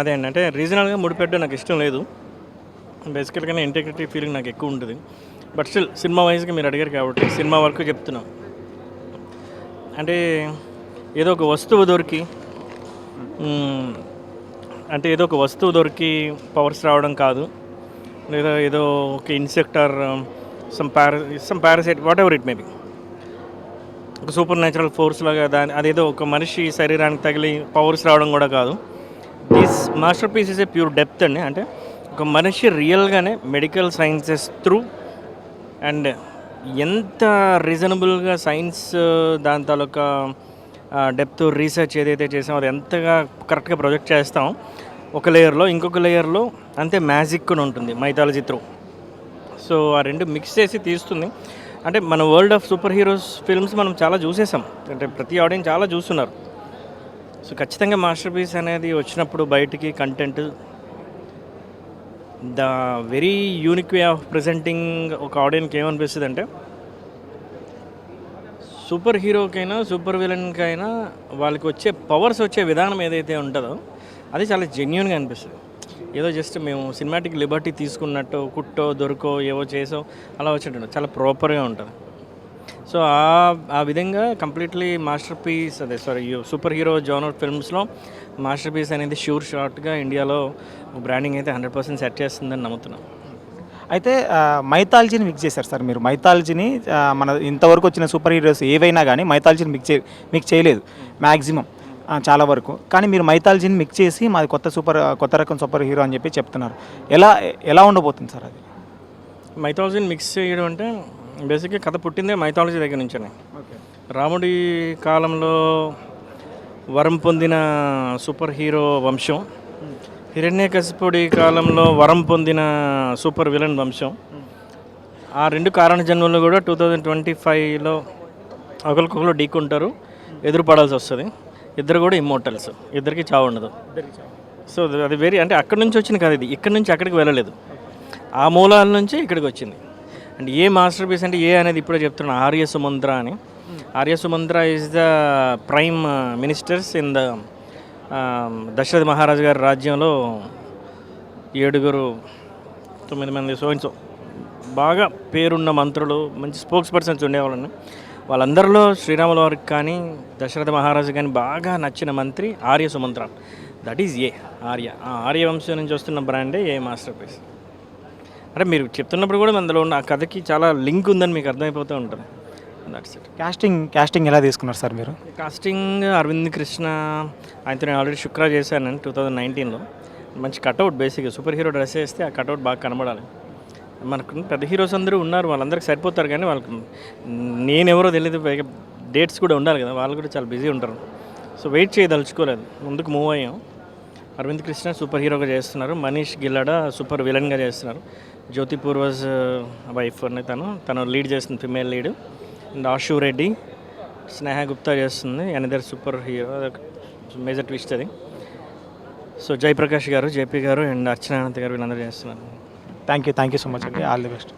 అదే అండి. అంటే రీజనల్గా ముడిపెట్టడం నాకు ఇష్టం లేదు. బేసికల్గానే ఇంటెగ్రిటీ ఫీలింగ్ నాకు ఎక్కువ ఉంటుంది. బట్ స్టిల్ సినిమా వైజ్గా మీరు అడిగారు కాబట్టి సినిమా వరకు చెప్తున్నాం. అంటే ఏదో ఒక వస్తువు దొరికి అంటే ఏదో ఒక వస్తువు దొరికి పవర్స్ రావడం కాదు. లేదా ఏదో ఒక insect or some para some parasite whatever it maybe ఒక సూపర్ న్యాచురల్ ఫోర్స్ లాగా దాని అదేదో ఒక మనిషి శరీరానికి తగిలి పవర్స్ రావడం కూడా కాదు. This masterpiece is a pure depth అండి. అంటే ఒక మనిషి రియల్గానే మెడికల్ సైన్సెస్ త్రూ అండ్ ఎంత రీజనబుల్గా సైన్స్ దాని తాలూకా డెప్త్ రీసెర్చ్ ఏదైతే చేసామో అది ఎంతగా కరెక్ట్గా ప్రొజెక్ట్ చేస్తాం ఒక లేయర్లో ఇంకొక లేయర్లో అంతే మ్యాజిక్ కూడా ఉంటుంది మైథాలజీ త్రూ సో ఆ రెండు మిక్స్ చేసి తీస్తుంది. అంటే మన world of superheroes films మనం చాలా చూసేసాం. అంటే ప్రతి ఆడియన్స్ చాలా చూస్తున్నారు. సో ఖచ్చితంగా మాస్టర్ పీస్ అనేది వచ్చినప్పుడు బయటికి content the very unique way of presenting ఒక ఆడియన్కి ఏమనిపిస్తుంది అంటే సూపర్ హీరోకైనా సూపర్ విలన్కైనా వాళ్ళకి వచ్చే పవర్స్ వచ్చే విధానం ఏదైతే ఉంటుందో అది చాలా జెన్యున్గా అనిపిస్తుంది. ఏదో జస్ట్ మేము సినిమాటిక్ లిబర్టీ తీసుకున్నట్టు కుట్టో దొరకో ఏవో చేసో అలా వచ్చేటట్టు చాలా ప్రాపర్గా ఉంటుంది. సో ఆ ఆ విధంగా కంప్లీట్లీ మాస్టర్ పీస్ అదే సారీ సూపర్ హీరో జోనర్ ఫిల్మ్స్లో మాస్టర్ పీస్ అనేది షూర్ షార్ట్గా ఇండియాలో బ్రాండింగ్ అయితే హండ్రెడ్ పర్సెంట్ సెట్ చేస్తుందని నమ్ముతున్నాం. అయితే మైథాలజీని మిక్స్ చేశారు సార్ మీరు. మైథాలజీని మన ఇంతవరకు వచ్చిన సూపర్ హీరోస్ ఏవైనా కానీ మైథాలజీని మిక్స్ చే మిక్స్ చేయలేదు. మ్యాక్సిమం చాలా వరకు. కానీ మీరు మైథాలజీని మిక్స్ చేసి మాది కొత్త సూపర్ కొత్త రకం సూపర్ హీరో అని చెప్పి చెప్తున్నారు. ఎలా ఎలా ఉండబోతుంది సార్ అది? మైథాలజీని మిక్స్ చేయడం అంటే బేసిక్గా కథ పుట్టిందే మైథాలజీ దగ్గర నుంచే రాముడి కాలంలో వరం పొందిన సూపర్ హీరో వంశం హిరణ్యకశిపుడి కాలంలో వరం పొందిన సూపర్ విలన్ వంశం. ఆ రెండు కారణ జన్మలు కూడా టూ థౌజండ్ ట్వంటీ ఫైవ్లో ఒకరికొకరు ఢీకుంటారు ఎదురుపడాల్సి వస్తుంది. ఇద్దరు కూడా ఇమ్మోటల్స్ ఇద్దరికి చావు ఉండదు. సో అది వెరీ అంటే అక్కడి నుంచి వచ్చిన కథ ఇది. ఇక్కడి నుంచి అక్కడికి వెళ్ళలేదు. ఆ మూలాల నుంచి ఇక్కడికి వచ్చింది. అండ్ ఏ మాస్టర్ పీస్ అంటే ఏ అనేది ఇప్పుడే చెప్తున్నాను ఆర్య సుమంద్ర అని. Arya Sumantra is the prime ministers in the Dasharatha మహారాజు గారి రాజ్యంలో ఏడుగురు తొమ్మిది మంది సో బాగా పేరున్న మంత్రులు మంచి స్పోక్స్ పర్సన్స్ ఉండేవాళ్ళని. వాళ్ళందరిలో శ్రీరాముల వారికి కానీ దశరథ మహారాజు కానీ బాగా నచ్చిన మంత్రి Arya Sumantra. That is a Arya. ఆ ఆర్యవంశం నుంచి వస్తున్న బ్రాండే ఏ మాస్టర్ పీస్. అంటే మీరు చెప్తున్నప్పుడు కూడా అందులో ఉన్న ఆ కథకి చాలా లింక్ ఉందని మీకు అర్థమైపోతూ ఉంటుంది. దట్స్ ఇట్ కాస్టింగ్ కాస్టింగ్ ఎలా తీసుకున్నారు సార్ మీరు? కాస్టింగ్ అరవింద్ కృష్ణ ఆయనతో నేను ఆల్రెడీ శుక్రా చేశాను టూ థౌజండ్ నైన్టీన్లో మంచి కట్అవుట్ బేసిక్గా సూపర్ హీరో డ్రెస్ వేస్తే ఆ కట్అవుట్ బాగా కనబడాలి. మనకు పెద్ద హీరోస్ అందరూ ఉన్నారు వాళ్ళందరికీ సరిపోతారు కానీ వాళ్ళకి నేనెవరో తెలియదు డేట్స్ కూడా ఉండాలి కదా వాళ్ళు కూడా చాలా బిజీ ఉంటారు. సో వెయిట్ చేయదలుచుకోలేదు ముందుకు మూవ్ అయ్యాం. అరవింద్ కృష్ణ సూపర్ హీరోగా చేస్తున్నారు. మనీష్ గిల్లాడ సూపర్ విలన్గా చేస్తున్నారు. జ్యోతి పూర్వజ్ వైఫ్ అని తను. తను లీడ్ చేస్తుంది female lead and Ashu Reddy Sneha Gupta చేస్తుంది. Another superhero major twist అది. సో జయప్రకాష్ గారు జేపీ గారు అండ్ అర్చనానంత్ గారు వీళ్ళందరూ చేస్తున్నారు. Thank you thank you so much అండి. All the best